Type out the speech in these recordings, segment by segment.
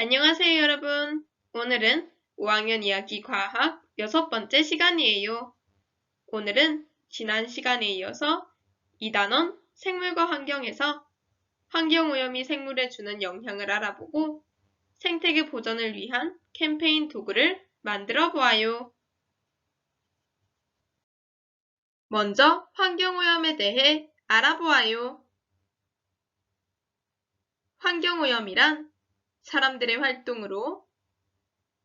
안녕하세요, 여러분. 오늘은 5학년 이야기 과학 여섯 번째 시간이에요. 오늘은 지난 시간에 이어서 2단원 생물과 환경에서 환경오염이 생물에 주는 영향을 알아보고 생태계 보전을 위한 캠페인 도구를 만들어 보아요. 먼저 환경오염에 대해 알아보아요. 환경오염이란 사람들의 활동으로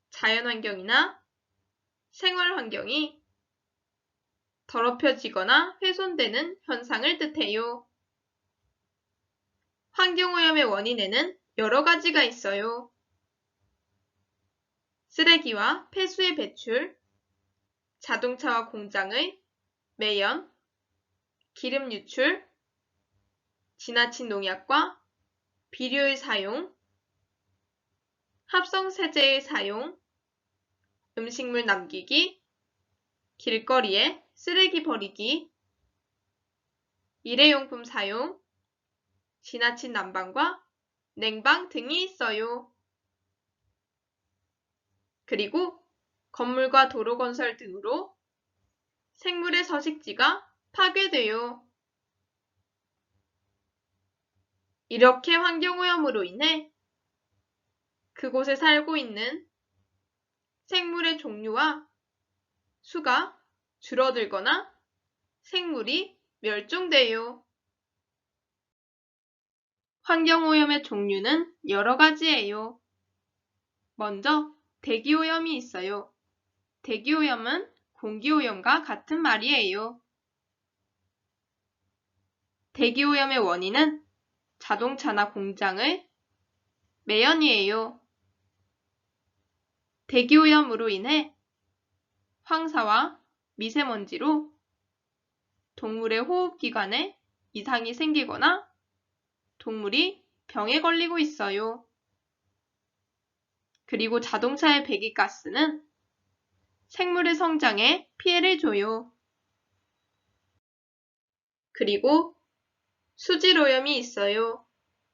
자연 환경이나 생활 환경이 더럽혀지거나 훼손되는 현상을 뜻해요. 환경오염의 원인에는 여러 가지가 있어요. 쓰레기와 폐수의 배출, 자동차와 공장의 매연, 기름 유출, 지나친 농약과 비료의 사용, 합성 세제의 사용, 음식물 남기기, 길거리에 쓰레기 버리기, 일회용품 사용, 지나친 난방과 냉방 등이 있어요. 그리고 건물과 도로 건설 등으로 생물의 서식지가 파괴돼요. 이렇게 환경오염으로 인해 그곳에 살고 있는 생물의 종류와 수가 줄어들거나 생물이 멸종돼요. 환경오염의 종류는 여러 가지예요. 먼저 대기오염이 있어요. 대기오염은 공기오염과 같은 말이에요. 대기오염의 원인은 자동차나 공장의 매연이에요. 대기오염으로 인해 황사와 미세먼지로 동물의 호흡기관에 이상이 생기거나 동물이 병에 걸리고 있어요. 그리고 자동차의 배기가스는 생물의 성장에 피해를 줘요. 그리고 수질 오염이 있어요.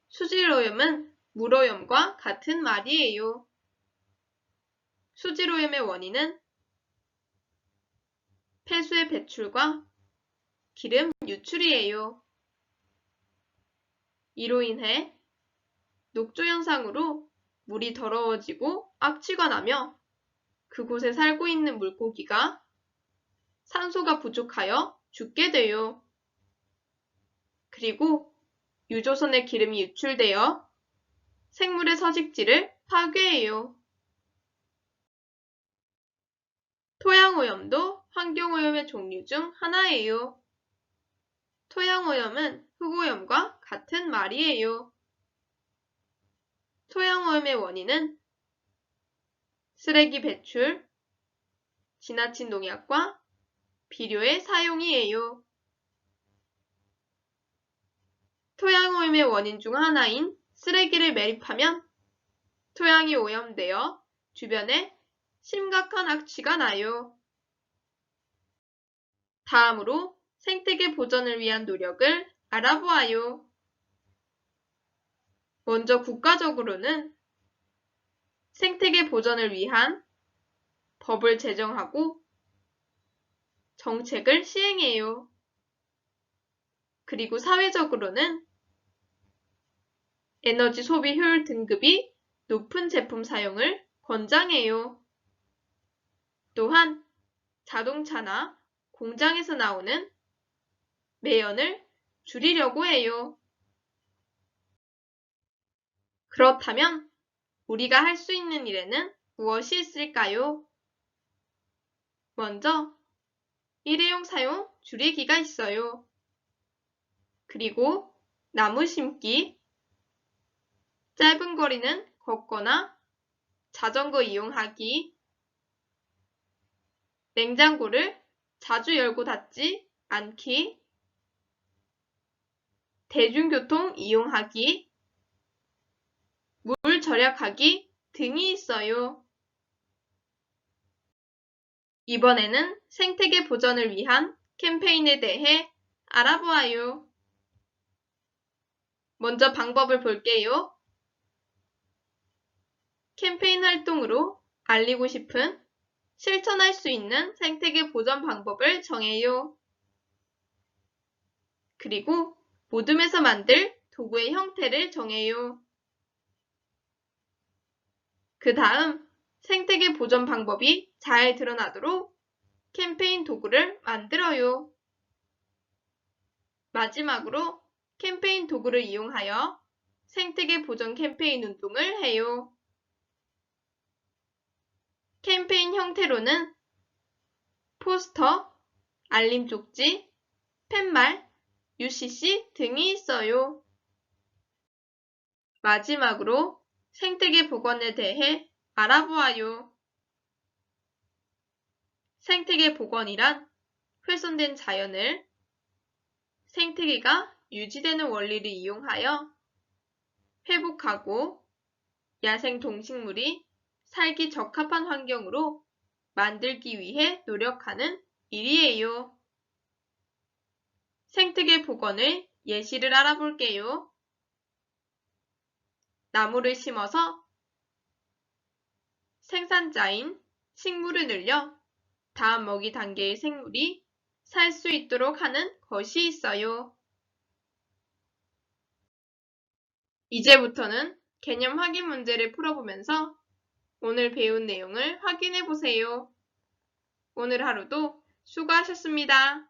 수질 오염은 물 오염과 같은 말이에요. 수질오염의 원인은 폐수의 배출과 기름 유출이에요. 이로 인해 녹조 현상으로 물이 더러워지고 악취가 나며 그곳에 살고 있는 물고기가 산소가 부족하여 죽게 돼요. 그리고 유조선의 기름이 유출되어 생물의 서식지를 파괴해요. 토양오염도 환경오염의 종류 중 하나예요. 토양오염은 흙오염과 같은 말이에요. 토양오염의 원인은 쓰레기 배출, 지나친 농약과 비료의 사용이에요. 토양오염의 원인 중 하나인 쓰레기를 매립하면 토양이 오염되어 주변에 심각한 악취가 나요. 다음으로 생태계 보전을 위한 노력을 알아보아요. 먼저 국가적으로는 생태계 보전을 위한 법을 제정하고 정책을 시행해요. 그리고 사회적으로는 에너지 소비 효율 등급이 높은 제품 사용을 권장해요. 또한 자동차나 공장에서 나오는 매연을 줄이려고 해요. 그렇다면 우리가 할 수 있는 일에는 무엇이 있을까요? 먼저 일회용 사용 줄이기가 있어요. 그리고 나무 심기, 짧은 거리는 걷거나 자전거 이용하기, 냉장고를 자주 열고 닫지 않기, 대중교통 이용하기, 물 절약하기 등이 있어요. 이번에는 생태계 보전을 위한 캠페인에 대해 알아보아요. 먼저 방법을 볼게요. 캠페인 활동으로 알리고 싶은 실천할 수 있는 생태계 보전 방법을 정해요. 그리고 모둠에서 만들 도구의 형태를 정해요. 그 다음 생태계 보전 방법이 잘 드러나도록 캠페인 도구를 만들어요. 마지막으로 캠페인 도구를 이용하여 생태계 보전 캠페인 운동을 해요. 캠페인 형태로는 포스터, 알림 쪽지, 팻말, UCC 등이 있어요. 마지막으로 생태계 복원에 대해 알아보아요. 생태계 복원이란 훼손된 자연을 생태계가 유지되는 원리를 이용하여 회복하고 야생 동식물이 살기 적합한 환경으로 만들기 위해 노력하는 일이에요. 생태계 복원의 예시를 알아볼게요. 나무를 심어서 생산자인 식물을 늘려 다음 먹이 단계의 생물이 살 수 있도록 하는 것이 있어요. 이제부터는 개념 확인 문제를 풀어보면서 오늘 배운 내용을 확인해 보세요. 오늘 하루도 수고하셨습니다.